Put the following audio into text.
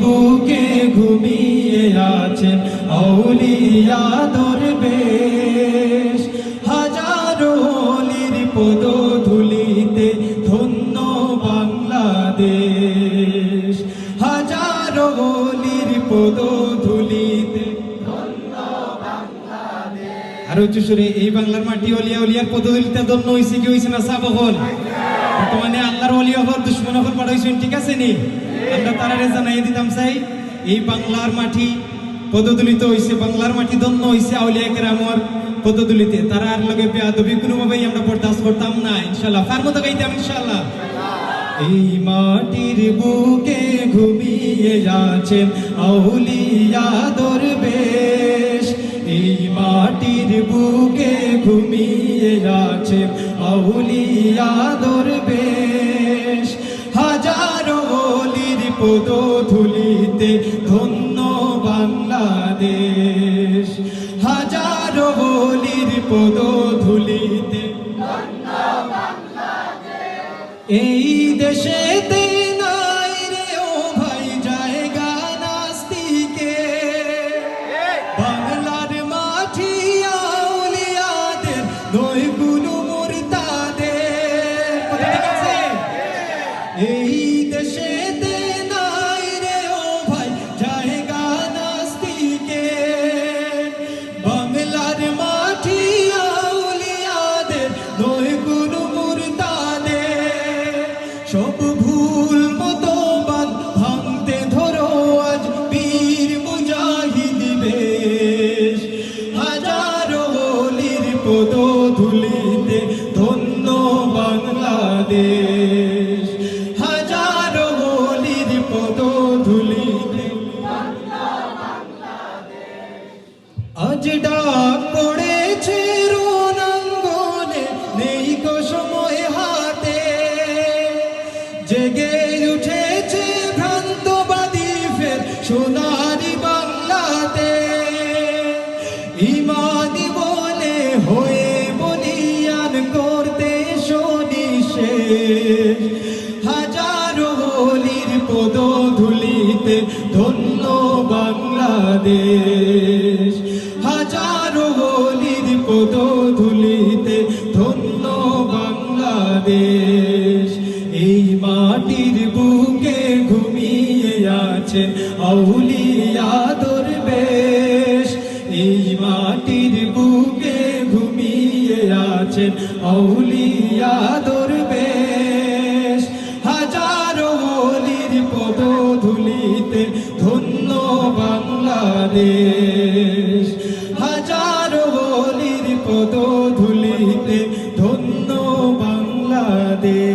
বুকে ঘুমিয়ে আছেন আউলিয়া দরবেশ। হাজারো অলির পদ ধুলিতে ধন্য বাংলাদেশ। হাজারো অলির পদ ধুলিতে আর উচ্চ এই বাংলার মাটি অলিয়া অলিয়ার পদদলিতে ধন্য হয়েছে কি হয়েছে না সাব হল বর্তমানে আল্লাহর অলিয়া হল দুশ্মন হল পাঠাইছেন ঠিক আছে নি? আমরা তারারে জানাই দিতাম চাই এই বাংলার মাটি পদদলিত হয়েছে বাংলার মাটি ধন্য হয়েছে আউলিয়া কেরামর পদদলিতে। তারা আর লগে বেয়াদবি কোনোভাবেই আমরা বরদাস্ত করতাম না ইনশাল্লাহ ফার মতো গাইতাম ইনশাল্লাহ এই মাটির বুকে ঘুমিয়ে আছেন আউলিয়া দরবেশ। এই মাটির বুকে ঘুমিয়ে আছেন আউলিয়া ধুলিতে ধন্য বাংলাদেশ। হাজারো বলির পদ ধুলিতে এই দেশেতে ভুল মতবাদ ভাঙতে ধরো আজ পদ ধুলিতে ধন্য বাংলাদেশ। হাজারো অলির পদ ধুলিতে আজ হাজারো হলির পদ ধন্য বাংলাদেশ। হাজারো হলির পদ ধুলিতে ধন্য বাংলাদেশ। এই মাটির বুকে ঘুমিয়ে আছেন আউলিয়া দরবেশ। এই মাটির বুকে ঘুমিয়ে আছেন আউলিয়া দরবেশ। বাংলাদেশ। হাজার অলির পদ ধুলিতে ধন্য বাংলাদেশ।